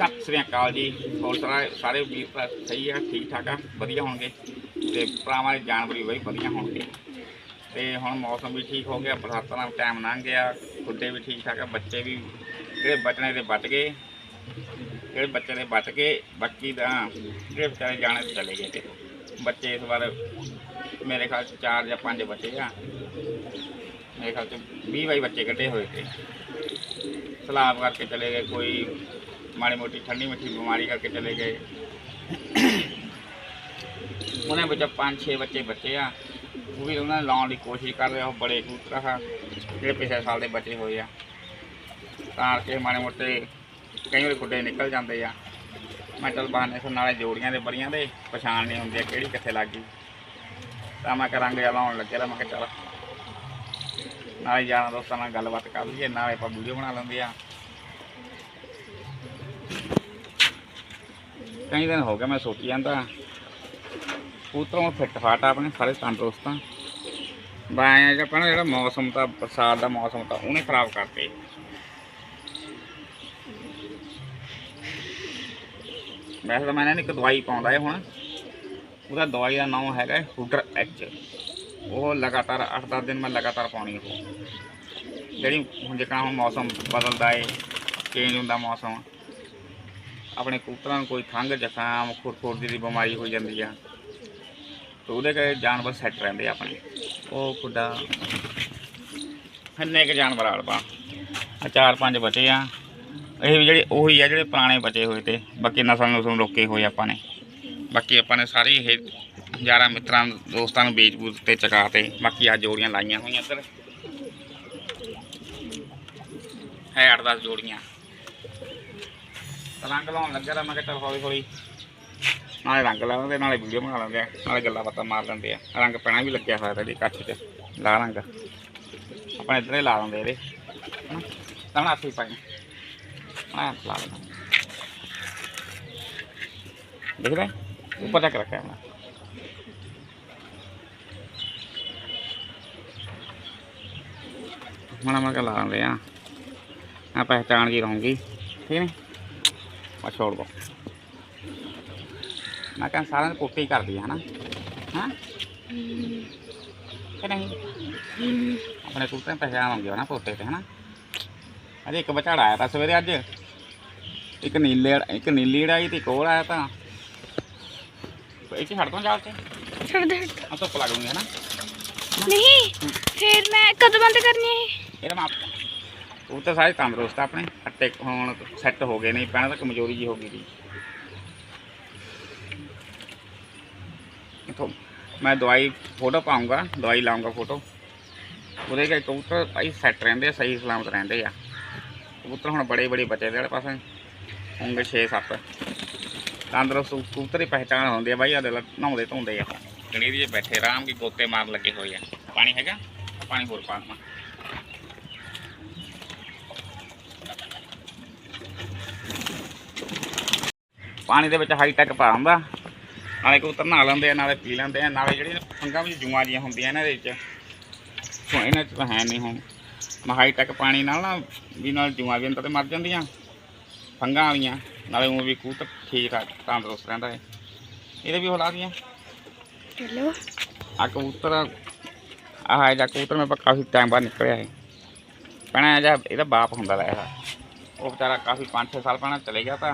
ਸਤਿ ਸ੍ਰੀ ਅਕਾਲ ਜੀ ਹੋਰ ਸਾਰੇ ਸਾਰੇ ਵੀਰ ਭਰਾ ਸਹੀ ਆ ਠੀਕ ਠਾਕ ਆ ਵਧੀਆ ਹੋਣਗੇ ਤੇ ਭਰਾਵਾਂ ਦੇ ਜਾਨਵਰ ਵੀ ਬਈ ਵਧੀਆ ਹੋਣਗੇ ਤੇ ਹੁਣ ਮੌਸਮ ਵੀ ਠੀਕ ਹੋ ਗਿਆ ਬਰਸਾਤਾਂ ਦਾ ਟਾਈਮ ਲੰਘ ਗਿਆ ਖੁੱਡੇ ਵੀ ਠੀਕ ਠਾਕ ਆ ਬੱਚੇ ਵੀ ਜਿਹੜੇ ਬਚਣੇ ਦੇ ਬਚ ਗਏ ਜਿਹੜੇ ਬੱਚੇ ਦੇ ਬਚ ਗਏ ਬਾਕੀ ਦਾ ਜਿਹੜੇ ਵਿਚਾਰੇ ਜਾਣੇ ਤੇ ਚਲੇ ਗਏ ਤੇ ਬੱਚੇ ਇਸ ਵਾਰ ਮੇਰੇ ਖਿਆਲ ਚ ਚਾਰ ਜਾਂ ਪੰਜ ਬੱਚੇ ਆ ਮੇਰੇ ਖਿਆਲ ਚ 20 ਬਾਈ ਬੱਚੇ ਕੱਢੇ ਹੋਏ ਤੇ ਸਲਾਬ ਕਰਕੇ ਚਲੇ ਗਏ, ਕੋਈ ਮਾੜੀ ਮੋਟੀ ਠੰਡੀ ਮਿੱਠੀ ਬਿਮਾਰੀ ਕਰਕੇ ਚਲੇ ਗਏ। ਉਹਨਾਂ ਵਿੱਚ ਪੰਜ ਛੇ ਬੱਚੇ ਬੱਚੇ ਆ। ਉਹ ਵੀ ਉਹਨਾਂ ਨੇ ਲਾਉਣ ਦੀ ਕੋਸ਼ਿਸ਼ ਕਰ ਰਹੇ, ਉਹ ਬੜੇ ਕਬੂਤਰ ਜਿਹੜੇ ਪਿਛਲੇ ਸਾਲ ਦੇ ਬਚੇ ਹੋਏ ਆ। ਤਾਂ ਕਿ ਮਾੜੇ ਮੋਟੇ ਕਈ ਵਾਰੀ ਗੁੱਡੇ ਨਿਕਲ ਜਾਂਦੇ ਆ। ਮੈਂ ਚਲ ਬਹਾਨੇ ਸੁਣ ਨਾਲੇ ਜੋੜੀਆਂ ਦੇ ਬੜੀਆਂ ਦੇ, ਪਛਾਣ ਨਹੀਂ ਹੁੰਦੀ ਕਿਹੜੀ ਕਿੱਥੇ ਲੱਗ ਗਈ। ਤਾਂ ਮੈਂ ਕਰਾਂਗੇ ਜਿਹਾ ਲਾਉਣ ਲੱਗਿਆ ਤਾਂ ਮੈਂ ਕਿਹਾ ਚੱਲ ਨਾਲੇ ਯਾਰਾਂ ਦੋਸਤਾਂ ਨਾਲ ਗੱਲਬਾਤ ਕਰ ਲਈਏ, ਨਾਲੇ ਆਪਾਂ ਵੀਡੀਓ ਬਣਾ ਲੈਂਦੇ ਆ ਕਈ ਦਿਨ ਹੋ ਗਏ ਮੈਂ ਸੋਚੀ ਜਾਂਦਾ, ਕਬੂਤਰਾਂ ਫਿੱਟ ਫਾਟ ਆ ਆਪਣੇ ਸਾਰੇ ਤੰਦਰੁਸਤ ਆ ਬਾਇਆ ਜਿਹਾ ਪਹਿਲਾਂ ਜਿਹੜਾ ਮੌਸਮ ਤਾਂ, ਬਰਸਾਤ ਦਾ ਮੌਸਮ ਤਾਂ ਉਹਨੇ ਖਰਾਬ ਕਰਤੇ। ਵੈਸੇ ਤਾਂ ਮੈਂ ਇਹਨਾਂ ਨੂੰ ਇੱਕ ਦਵਾਈ ਪਾਉਂਦਾ ਹੈ ਹੁਣ। ਉਹਦਾ ਦਵਾਈ ਦਾ ਨਾਮ ਹੈਗਾ ਹੁਡਰ ਐਚ ਉਹ ਲਗਾਤਾਰ 8-10 ਦਿਨ ਮੈਂ ਲਗਾਤਾਰ ਪਾਉਣੀ ਉਹ। ਜਿਹੜੀ ਹੁਣ ਜਿਕਣਾ ਹੁਣ ਮੌਸਮ ਬਦਲਦਾ ਏ ਚੇਂਜ ਹੁੰਦਾ ਮੌਸਮ, ਆਪਣੇ ਕਬੂਤਰਾਂ ਨੂੰ ਕੋਈ ਖੰਘ ਜ਼ੁਕਾਮ ਖੁਰਖੁਰਦੀ ਦੀ ਬਿਮਾਰੀ ਹੋ ਜਾਂਦੀ ਆ, ਤੇ ਉਹਦੇ ਕਰਕੇ ਜਾਨਵਰ ਸੈੱਟ ਰਹਿੰਦੇ ਆ ਆਪਣੇ। ਉਹ ਖੁੱਡਾ ਹੰਨੇ ਕੇ ਜਾਨਵਰ ਆਲਪਾ ਆ ਚਾਰ ਪੰਜ ਬਚੇ ਆ। ਇਹ ਵੀ ਜਿਹੜੇ ਉਹੀ ਆ ਜਿਹੜੇ ਪੁਰਾਣੇ ਬਚੇ ਹੋਏ ਤੇ, ਬਾਕੀ ਨਸਲ ਨੂੰ ਰੋਕੇ ਹੋਏ ਆਪਾਂ ਨੇ। ਬਾਕੀ ਆਪਾਂ ਨੇ ਸਾਰੇ ਇਹ ਯਾਰਾਂ ਮਿੱਤਰਾਂ, ਦੋਸਤਾਂ ਨੂੰ ਵੇਚ ਬੂਜ ਤੇ ਚਕਾ ਤੇ, ਬਾਕੀ ਆ ਜੋੜੀਆਂ ਲਾਈਆਂ ਹੋਈਆਂ ਇੱਧਰ। ਹੈ ਅੱਠ ਦਸ ਜੋੜੀਆਂ। ਰੰਗ ਲਾਉਣ ਲੱਗਿਆ ਤਾਂ ਮੈਂ ਕਿਹਾ ਚੱਲ ਹੌਲੀ ਹੌਲੀ। ਨਾਲੇ ਰੰਗ ਲਾਉਂਦੇ ਨਾਲੇ ਵੀਡੀਓ ਬਣਾ ਲੈਂਦੇ ਆ, ਨਾਲੇ ਗੱਲਾਂ ਬਾਤਾਂ ਮਾਰ ਲੈਂਦੇ ਆ। ਰੰਗ ਪੈਣਾ ਵੀ ਲੱਗਿਆ ਹੋਇਆ ਤੇ ਕੱਚ 'ਚ ਲਾ ਰੰਗ। ਆਪਾਂ ਇੱਧਰ ਹੀ ਲਾ ਦਿੰਦੇ ਇਹਦੇ। ਤਾਂ ਹੱਥ ਹੀ ਪਾਈ ਆ ਲਾ ਲੈਣਾ ਦੇਖ ਰਹੇ ਉੱਪਰ ਤੱਕ ਰੱਖਿਆ ਮੈਂ। माड़ा मना ला ले पहचान जी रहूँगी। ठीक है और छोड़ दो। मैं कह सारा ने कर दी है ना? हाँ? है? नहीं? अपने कुत्ते तो पहचान आगे ना पोते है ना? अरे एक बचाड़ा आया था सवेरे अज एक नीले एक नीली आई थी कोल आया था। तो एक दो जाल छोड़ दे हाँ, तो पला दूँगी है ना? नहीं फिर मैं कदों बंद करनी है। ਇਹਦਾ ਮਾਪ ਉਹ ਤਾਂ ਸਾਰੇ ਤੰਦਰੁਸਤ ਆ ਆਪਣੇ, ਹੱਟੇ ਹੁਣ ਸੈੱਟ ਹੋ ਗਏ ਨੇ, ਪਹਿਲਾਂ ਤਾਂ ਕਮਜ਼ੋਰੀ ਜੀ ਹੋ ਗਈ ਸੀ। ਇੱਥੋਂ ਮੈਂ ਦਵਾਈ ਫੋਟੋ ਪਾਉਂਗਾ, ਦਵਾਈ ਲਾਉਂਗਾ ਫੋਟੋ। ਉਹਦੇ ਕੇ ਕਬੂਤਰ ਭਾਈ ਸੈੱਟ ਰਹਿੰਦੇ ਆ, ਸਹੀ ਸਲਾਮਤ ਰਹਿੰਦੇ ਆ। ਕਬੂਤਰ ਹੁਣ ਬੜੇ ਬੜੇ ਬਚੇ ਦੇ ਜਿਹੜੇ ਪਾਸੇ, ਹੋਣਗੇ 6-7 ਤੰਦਰੁਸਤ ਕਬੂਤਰ ਦੀ ਪਹਿਚਾਣ ਹੁੰਦੀ ਆ ਬਾਈ ਆ ਦੇ ਨਹਾਉਂਦੇ ਧੋਂਦੇ ਆ। ਗਲੀ ਦੇ ਬੈਠੇ, ਆਰਾਮ ਕੀ ਗੋਤੇ ਮਾਰਨ ਲੱਗੇ ਹੋਏ ਆ। ਪਾਣੀ ਹੈਗਾ? ਪਾਣੀ ਹੋਰ ਪਾ ਦਵਾਂ। ਪਾਣੀ ਦੇ ਵਿੱਚ ਹਾਈ ਟੈਕ ਪਾ ਹੁੰਦਾ ਨਾਲੇ ਕਬੂਤਰ ਨਹਾ ਲੈਂਦੇ ਆ ਨਾਲੇ ਪੀ ਲੈਂਦੇ ਆ ਨਾਲੇ ਜਿਹੜੀਆਂ ਫੰਗਾਂ ਵਿੱਚ ਜੂਆਂ ਜੀਆਂ ਹੁੰਦੀਆਂ ਇਹਨਾਂ ਦੇ ਵਿੱਚ। ਸੋ ਇਹਨਾਂ 'ਚ ਤਾਂ ਹੈ ਨਹੀਂ ਹੁਣ। ਮੈਂ ਹਾਈ ਟੈਕ ਪਾਣੀ ਨਾਲ ਨਾ ਵੀ ਨਾਲ ਜੂਆਂ ਵੀ ਅੰਦਰ ਤੇ ਮਰ ਜਾਂਦੀਆਂ। ਫੰਗਾਂ ਵਾਲੀਆਂ ਨਾਲੇ ਉਹ ਵੀ ਕਬੂਤਰ ਠੀਕ ਠਾਕ ਤੰਦਰੁਸਤ ਰਹਿੰਦਾ ਹੈ ਇਹਦੇ ਵੀ ਹੌਲਾ ਦੀਆਂ ਚਲੋ। ਆ ਕਬੂਤਰ ਆਹ ਜਾਂ ਕਬੂਤਰ ਮੈਂ ਕਾਫੀ ਟਾਈਮ ਬਾਅਦ ਨਿਕਲਿਆ ਹੈ ਪਹਿਲਾਂ ਜਾਂ ਇਹਦਾ ਬਾਪ ਹੁੰਦਾ ਰਿਹਾ ਉਹ ਵਿਚਾਰਾ ਕਾਫੀ 5-6 ਸਾਲ ਪਹਿਲਾਂ ਚਲੇ ਗਿਆ ਤਾਂ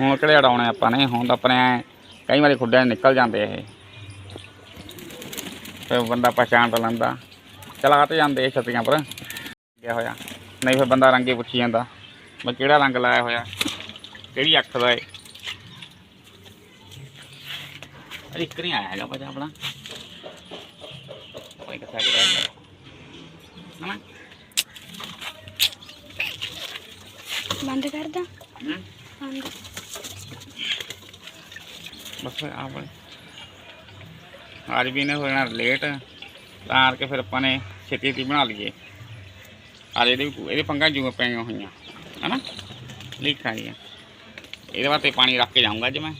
ਹੁਣ ਕਿਹੜੇ ਅਡਾਉਣੇ ਆਪਾਂ ਨੇ ਹੁਣ ਤਾਂ ਆਪਣੇ ਐਂ ਕਈ ਵਾਰੀ ਖੁੱਡੇ ਨਿਕਲ ਜਾਂਦੇ ਇਹ ਫਿਰ ਬੰਦਾ ਪਛਾਣ ਤਾਂ ਲੈਂਦਾ ਚਲਾ ਤੇ ਜਾਂਦੇ ਇਹ ਛੱਤੀਆਂ ਪਰ ਗਿਆ ਹੋਇਆ ਨਹੀਂ ਫਿਰ ਬੰਦਾ ਰੰਗੇ ਪੁੱਛੀ ਜਾਂਦਾ ਮੈਂ ਕਿਹੜਾ ਰੰਗ ਲਾਇਆ ਹੋਇਆ ਕਿਹੜੀ ਅੱਖ ਦਾ ਏ ਅਰੇ ਇੱਕ ਨਹੀਂ ਆਇਆ ਹੈਗਾ ਭਾਜਾ ਆਪਣਾ ਕੋਈ ਕਿੱਥੇ ਗਿਆ ਹਨਾ ਬੰਦ ਕਰ ਫਿਰ ਆ ਅੱਜ ਵੀ ਨੇ ਹੋ ਜਾਣਾ ਲੇਟ ਤਾਂ ਕਰਕੇ ਫਿਰ ਆਪਾਂ ਨੇ ਛੇਤੀ ਛੇਤੀ ਬਣਾ ਲਈਏ। ਆ ਇਹਦੇ ਇਹਦੇ ਪੰਗਾ ਜੂਆਂ ਪਈਆਂ ਹੋਈਆਂ, ਹਨਾ? ਲੀਕਾਂ ਆਈਆਂ ਇਹਦੇ ਵਾਸਤੇ ਪਾਣੀ ਰੱਖ ਕੇ ਜਾਊਂਗਾ ਅੱਜ ਮੈਂ।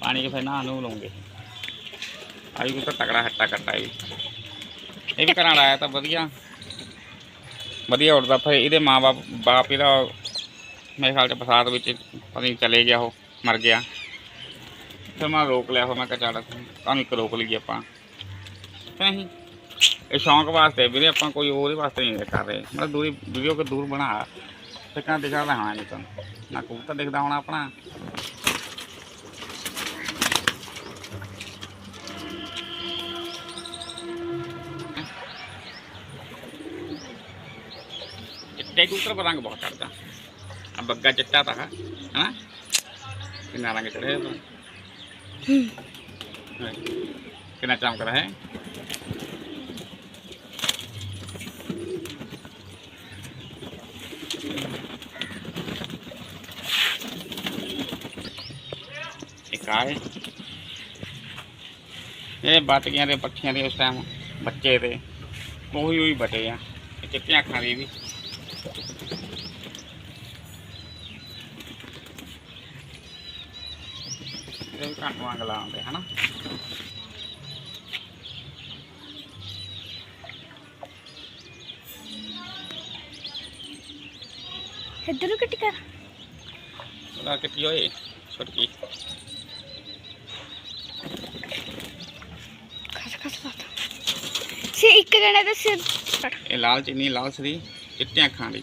ਪਾਣੀ 'ਚ ਫਿਰ ਨਾ ਨੂੰ ਲਵਾਂਗੇ ਆਈ ਕੋ ਤਾਂ ਤਕੜਾ ਹੱਟਾ ਕੱਟਾ ਇਹ ਵੀ। ਇਹ ਵੀ ਘਰਾਂ ਲਾਇਆ ਤਾਂ ਵਧੀਆ। ਵਧੀਆ ਉੱਡਦਾ ਫਿਰ ਇਹਦੇ ਮਾਂ-ਬਾਪ ਬਾਪ ਇਹਦਾ ਮੇਰੇ ਖਿਆਲ ਚ ਬਰਸਾਤ ਵਿੱਚ ਪਤਾ ਨਹੀਂ ਚਲੇ ਗਿਆ ਉਹ, ਮਰ ਗਿਆ। ਫਿਰ ਮੈਂ ਰੋਕ ਲਿਆ ਫਿਰ ਮੈਂ ਕਿਹਾ ਚੱਲ ਤੁਹਾਨੂੰ ਇੱਕ ਰੋਕ ਲਈਏ ਆਪਾਂ ਕਿ ਨਹੀਂ ਇਹ ਸ਼ੌਂਕ ਵਾਸਤੇ ਵੀਰੇ ਆਪਾਂ ਕੋਈ ਉਹਦੇ ਵਾਸਤੇ ਨਹੀਂ ਕਰ ਰਹੇ ਮਤਲਬ ਦੂਰੀ ਵੀਡੀਓ ਕੋ ਦੂਰ ਬਣਾ ਤੇ ਕਹਾਂ ਦਿਖਦਾ ਹੋਣਾ ਨਹੀਂ ਤੁਹਾਨੂੰ ਨਾ ਕਬੂਤਰ ਦਿਖਦਾ ਹੋਣਾ ਆਪਣਾ ਚਿੱਟੇ ਕਬੂਤਰ ਦਾ ਰੰਗ ਬਹੁਤ ਚੜਦਾ ਆ ਬੱਗਾ ਚਿੱਟਾ ਤਾਂ ਹੈ ਹਨਾ ਕਿੰਨਾ ਰੰਗ ਚੜਿਆ कितना काम करा है? ये बाटियाँ रे पट्टियाँ उस टाइम बच्चे रे वही वही बटे यहाँ कितने खा रही थी டிஸ்கவுண்ட் வாங்கலாம் அப்படி ஹனா? इधर कटी कर बड़ा कटी होए छोटकी खस खस बात से एक जने दे सिर ए लाल चीनी लाल सरी चिट्टियाँ खानी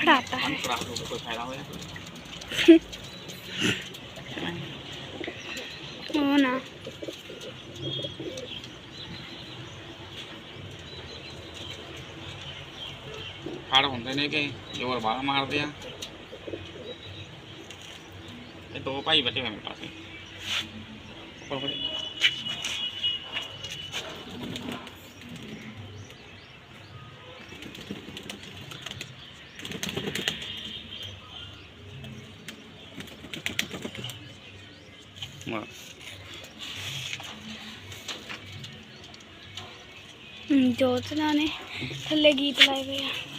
खड़ाता है। हो ना। फाड़ होंगे नहीं कि ज़ोर बाहर मार दिया। ये दो भाई बचे हुए मेरे पास Hmm, जोतना ने थले गीत लाए गए